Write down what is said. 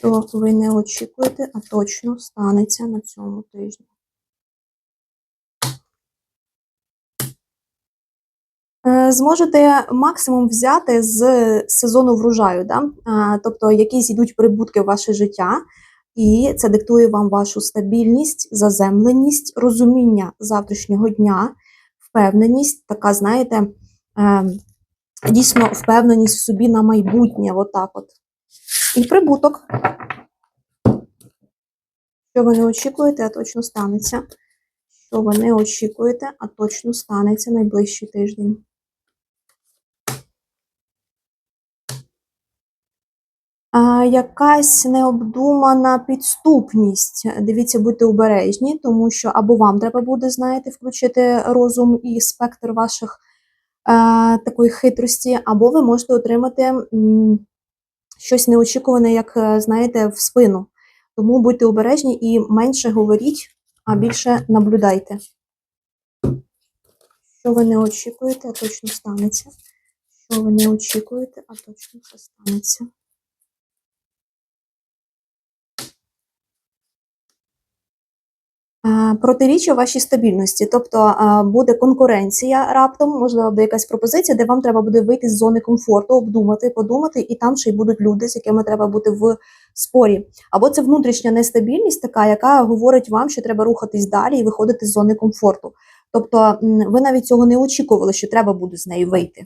що ви не очікуєте, а точно станеться на цьому тижні. Е, Зможете максимум взяти з сезону врожаю, да? Тобто якісь йдуть прибутки в ваше життя, і це диктує вам вашу стабільність, заземленість, розуміння завтрашнього дня, впевненість, така, знаєте, е, дійсно впевненість в собі на майбутнє, отак от. І прибуток. Що ви не очікуєте, а точно станеться. Що ви не очікуєте, а точно станеться найближчий тиждень. А, якась необдумана підступність. Дивіться, будьте обережні, тому що або вам треба буде, знаєте, включити розум і спектр ваших е, такої хитрості, або ви можете отримати м, щось неочікуване, як, е, знаєте, в спину. Тому будьте обережні і менше говоріть, а більше наблюдайте. Що ви не очікуєте, а точно станеться. Що ви не очікуєте, а точно це станеться. Протиріччя вашій стабільності, тобто е, буде конкуренція раптом, можливо, буде якась пропозиція, де вам треба буде вийти з зони комфорту, обдумати, подумати, і там ще й будуть люди, з якими треба бути в спорі. Або це внутрішня нестабільність, така, яка говорить вам, що треба рухатись далі і виходити з зони комфорту. Тобто ви навіть цього не очікували, що треба буде з неї вийти.